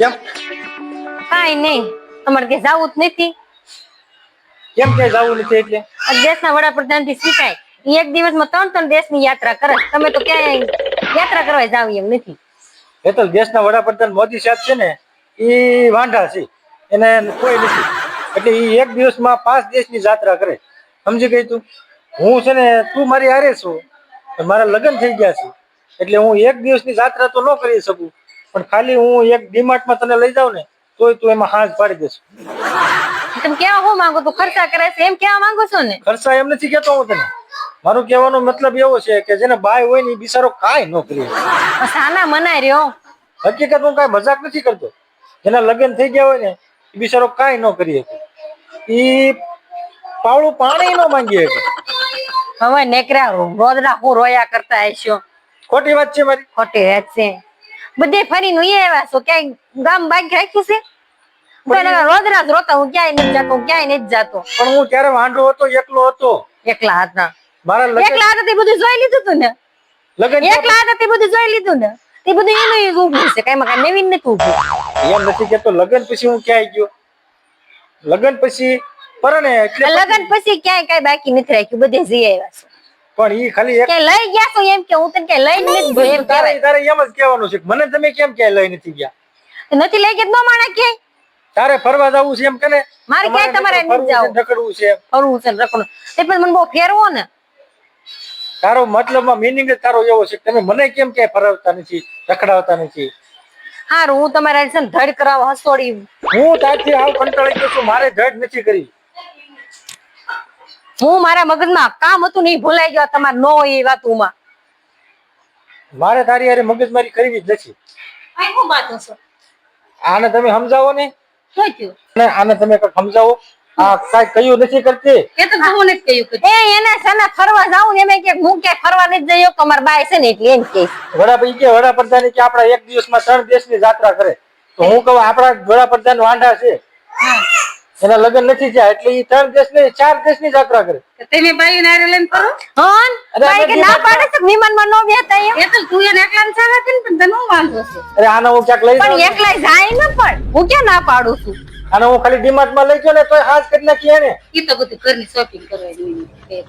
કેમ? કાઈ નહીં. તમારે કે જાવું જ નથી. કેમ કે જાવું નથી એટલે? આ દેશના વડાપ્રધાનથી શીખાય. ઈ એક દિવસમાં ત્રણ ત્રણ દેશની યાત્રા કરે. તમે તો ક્યાંય યાત્રા કરવા જાવ એમ નથી. એ તો દેશના વડાપ્રધાન મોદી સાહેબ છે ને એ વાંઢા છે. એને કોઈ નથી. એટલે એ એક દિવસમાં પાંચ દેશની યાત્રા કરે. સમજી ગઈ તું? હું છે ને તું મારી હારે છું. મારા લગ્ન થઈ ગયા છે. એટલે હું એક દિવસની યાત્રા તો ન કરી શકું. પણ ખાલી હું એક ડીમાર્ટમાં તને લઈ જાઉં ને તોય તું એમાં હાથ પાડી દેશ. તમે કેવા હું માંગો? તું ખર્ચા કરે છે એમ કેવા માંગો છો ને? ખર્ચા એમ નથી કેતો હું તને. મારું કહેવાનો મતલબ એવો છે કે જેને બાય હોય ને એ બિચારો કાંઈ ન કરી. સાના મનાય રહ્યો. હકીકત હું કાંઈ મજાક નથી કરતો. જેના લગ્ન થઈ ગયા હોય ને એ બિચારો કાંઈ ન કરી શકે. ઈ પાવળું પાણી ન માંગી શકે. હવે નેકરા રોદડા હું રોયા કરતા હશો ખોટી વાત છે મારી. ખોટી વાત છે. બધે ફરીને ઉઈ આવ્યા છો. ક્યાંય ગામ બાકી રાખ્યું છે? હવે રોદરા જ રોતા. હું ક્યાંય નથી જતો ક્યાંય નથી જતો. પણ હું ત્યારે વાંઢો હતો એકલો હતો? એકલા હતા. મારા લગ્ન એકલા હતા તે બધું જોઈ લીધું તું ને? લગન એકલા હતા તે બધું જોઈ લીધું ને? તે બધું એનું છે. કઈ કઈ નવીન નથી ઊભું એમ નથી કેતો લગ્ન પછી હું ક્યાંય ગયો? લગન પછી પરણે એટલે લગન પછી ક્યાંય કઈ બાકી નથી રાખ્યું. બધે જઈ આવ્યા છો. પણ ઈ ખાલી એક કે લઈ ગયા તો એમ કે હું તને કે લઈ નથી ગયો એમ તારે તારે એમ જ કહેવાનું છે મને તમે કેમ કે લઈ નથી ગયા? નથી લઈ ગયા તો માણા ક્યાંય તારે ફરવા જવું છે એમ કે ને? મારે કે તમારે નથી જવું. રખડવું છે ફરવું છે રખડવું. તે પણ મને બહુ ફેરવો ને. તારો મતલબમાં મિનિંગ તારો એવો છે તમે મને કેમ ક્યાંય ફરાવતા નથી રખડાવતા નથી? હારું હું તમારા છે ને ધડ કરાવ હસોડી. હું તારથી આવ કંટાળી ગયો છું મારે ધડ નથી કરી. હું મારા મગજમાં કામ હતું નહીં ભૂલાઈ ગયો તમારે ન હોય એ વાતોમાં મારે તારી હારે મગજમારી કરવી જ નથી. આ શું વાતો છો? આને તમે સમજાવો ને. શું થયું? આને તમે કંઈક સમજાવો. આ કાંઈ કયું નથી કરતી. એ તો હું નથી કયું એ એને સને ફરવા જાઉં ને એમ કે હું કે ફરવા નથી જયો કે અમાર બાય છે ને એટલે એમ કે. વડાપ્રધાન કે વડાપ્રધાન કે આપડા એક દિવસમાં ત્રણ દેશની યાત્રા કરે. તો હું કહું આપણા વડાપ્રધાન વાંડા છે. એના લગ્ન નથી થયા એટલે એ ત્રણ દેશની ચાર દેશની યાત્રા કરે. તમે બાઈ નારે લઈને કરો હોન બાઈ કે ના પાડે છે કે વિમાનમાં નો બેતા એમ એ તો તું એને એકલા ને ચાલે કે પણ તને વાંધો છે? અરે આને હું ક્યાંક લઈ પણ એકલા જાય ને પણ. હું કે ના પાડું છું? અને હું ખાલી ડીમાર્ટમાં લઈ ગયો ને તોય હાસ કરી નાખી એને. ઈ તો બધું ઘરની શોપિંગ કરવા જોઈએ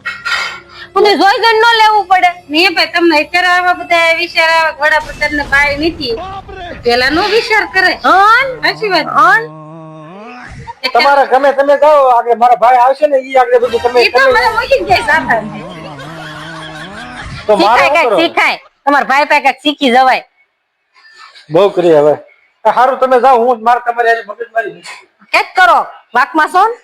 બધું જોઈ જોઈને ન લેવું પડે. નહીં ભાઈ તમને અત્યારે આવા બધા વિચાર આવે વડાપ્રધાન ને બાઈ નથી. પેલા નો વિચાર કરે. હોન સાચી વાત? હન. તમારા ગમે તમે જાઓ આગળ મારા ભાઈ આવશે ને ઈ આગળ બધું તમે તો મને ઓળખી જાય સાતા તો મારે કરો? શીખાય. તમારા ભાઈ પાસે શીખી જવાય. બહુ કરી હવે. સારું તમે જાઓ હું મારે તમારી હારે મગજમારી નથી કેક કરો. વાકમાં છો ને?